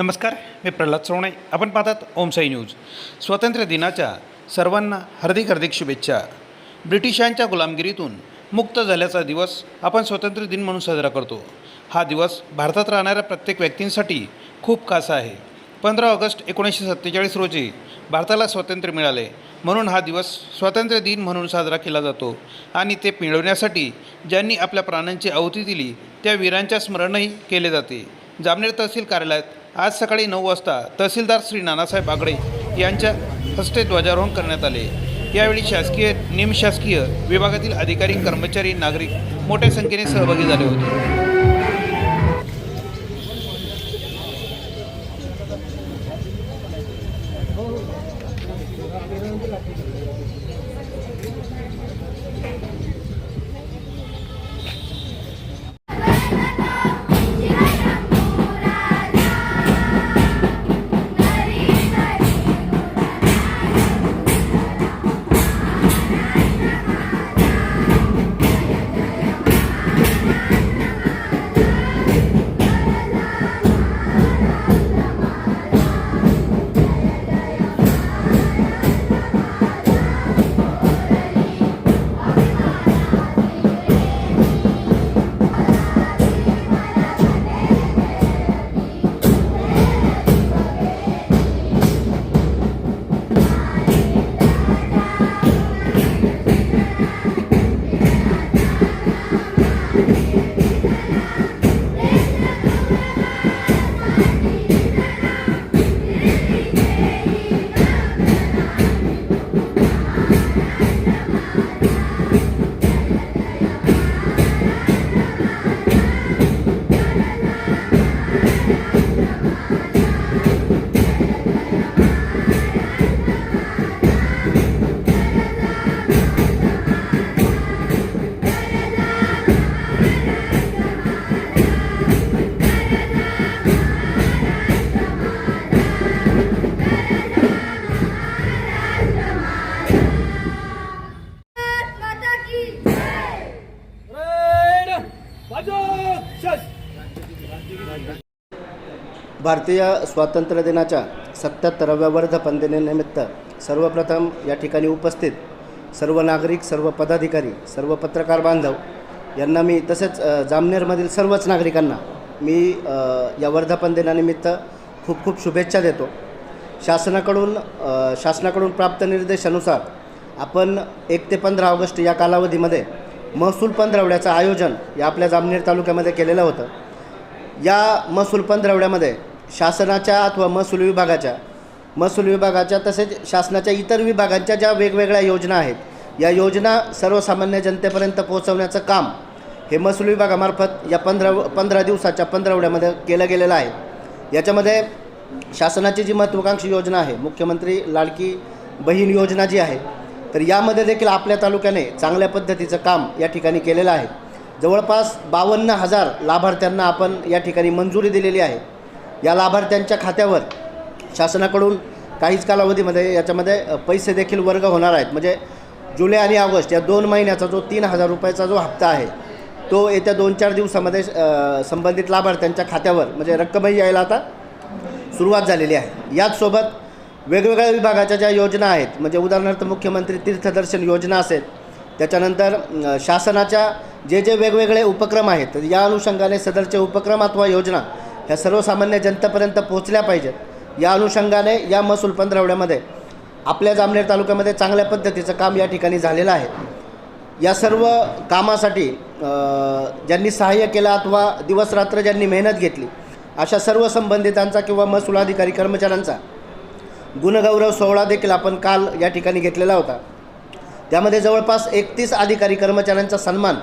नमस्कार मी प्रल्हाद सोणे आपण पाहतात ओमसाई न्यूज. स्वातंत्र्य दिनाच्या सर्वांना हार्दिक हार्दिक शुभेच्छा. ब्रिटिशांच्या गुलामगिरीतून मुक्त झाल्याचा दिवस आपण स्वातंत्र्य दिन म्हणून साजरा करतो. हा दिवस भारतात राहणाऱ्या प्रत्येक व्यक्तींसाठी खूप खास आहे. पंधरा ऑगस्ट एकोणीसशे सत्तेचाळीस रोजी भारताला स्वातंत्र्य मिळाले. म्हणून हा दिवस स्वातंत्र्य दिन म्हणून साजरा केला जातो आणि ते मिळवण्यासाठी ज्यांनी आपल्या प्राणांची आहुती दिली त्या वीरांच्या स्मरणही केले जाते. जामनेर तहसील कार्यालयात आज सकाळी नऊ वाजता तहसीलदार श्री नानासाहेब आगडे यांच्या हस्ते ध्वजारोहण करण्यात आले. यावेळी शासकीय निमशासकीय विभागातील अधिकारी कर्मचारी नागरिक मोठ्या संख्येने सहभागी झाले होते. भारतीय स्वातंत्र्य दिनाच्या सत्याहत्तराव्या वर्धापन दिनानिमित्त सर्वप्रथम या ठिकाणी उपस्थित सर्व नागरिक सर्व पदाधिकारी सर्व पत्रकार बांधव यांना मी तसेच जामनेरमधील सर्वच नागरिकांना मी या वर्धापन दिनानिमित्त खूप खूप शुभेच्छा देतो. शासनाकडून शासनाकडून प्राप्त निर्देशानुसार आपण एक ते पंधरा ऑगस्ट या कालावधीमध्ये महसूल पंधरवड्याचं आयोजन या आपल्या जामनेर तालुक्यामध्ये केलेलं होतं. या महसूल पंधरवड्यामध्ये शासनाच्या अथवा महसूल विभागाच्या महसूल विभागाच्या तसेच शासनाच्या इतर विभागांच्या ज्या वेगवेगळ्या योजना आहेत या योजना सर्वसामान्य जनतेपर्यंत पोहोचवण्याचं काम हे महसूल विभागामार्फत या पंधरा पंधरा दिवसाच्या पंधरवड्यामध्ये केलं गेलेलं आहे. याच्यामध्ये शासनाची जी महत्त्वाकांक्षी योजना आहे मुख्यमंत्री लाडकी बहीण योजना जी आहे तर यामध्ये देखील आपल्या तालुक्याने चांगल्या पद्धतीचं काम या ठिकाणी केलेलं आहे. जवळपास बावन्न हजार लाभार्थ्यांना आपण या ठिकाणी मंजुरी दिलेली आहे. या लाभार्थ्यांच्या खात्यावर शासनाकडून काहीच कालावधीमध्ये याच्यामध्ये पैसे देखील वर्ग होणार आहेत. म्हणजे जुलै आणि ऑगस्ट या दोन महिन्याचा जो तीन हजार रुपयाचा जो हप्ता आहे तो येत्या दोन चार दिवसामध्ये संबंधित लाभार्थ्यांच्या खात्यावर म्हणजे रक्कमही यायला आता सुरुवात झालेली आहे. याचसोबत वेगवेगळ्या विभागाच्या ज्या योजना आहेत म्हणजे उदाहरणार्थ मुख्यमंत्री तीर्थदर्शन योजना असेल त्याच्यानंतर शासनाच्या जे जे वेगवेगळे उपक्रम आहेत या अनुषंगाने सदरचे उपक्रम अथवा योजना ह्या सर्वसामान्य जनतेपर्यंत पोहोचल्या पाहिजेत. या अनुषंगाने या महसूल पंधरवड्यामध्ये आपल्या जामनेर तालुक्यामध्ये चांगल्या पद्धतीचं काम या ठिकाणी झालेलं आहे. या सर्व कामासाठी ज्यांनी सहाय्य केलं अथवा दिवसरात्र ज्यांनी मेहनत घेतली अशा सर्व संबंधितांचा किंवा महसूल अधिकारी कर्मचाऱ्यांचा गुणगौरव सोहळा देखील आपण काल या ठिकाणी घेतलेला होता. त्यामध्ये जवळपास एकतीस अधिकारी कर्मचाऱ्यांचा सन्मान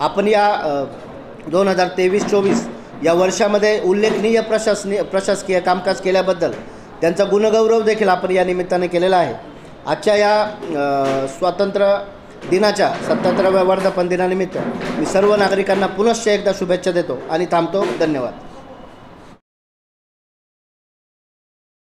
आपण या दोन हजार तेवीस चोवीस या वर्षामध्ये उल्लेखनीय प्रशासनीय प्रशासकीय कामकाज केल्याबद्दल त्यांचा गुणगौरव देखील आपण या निमित्ताने केलेला आहे. आजच्या या स्वातंत्र्य दिनाच्या सत्याहत्तराव्या वर्धापन दिनानिमित्त मी सर्व नागरिकांना पुनश्च एकदा शुभेच्छा देतो आणि थांबतो. धन्यवाद.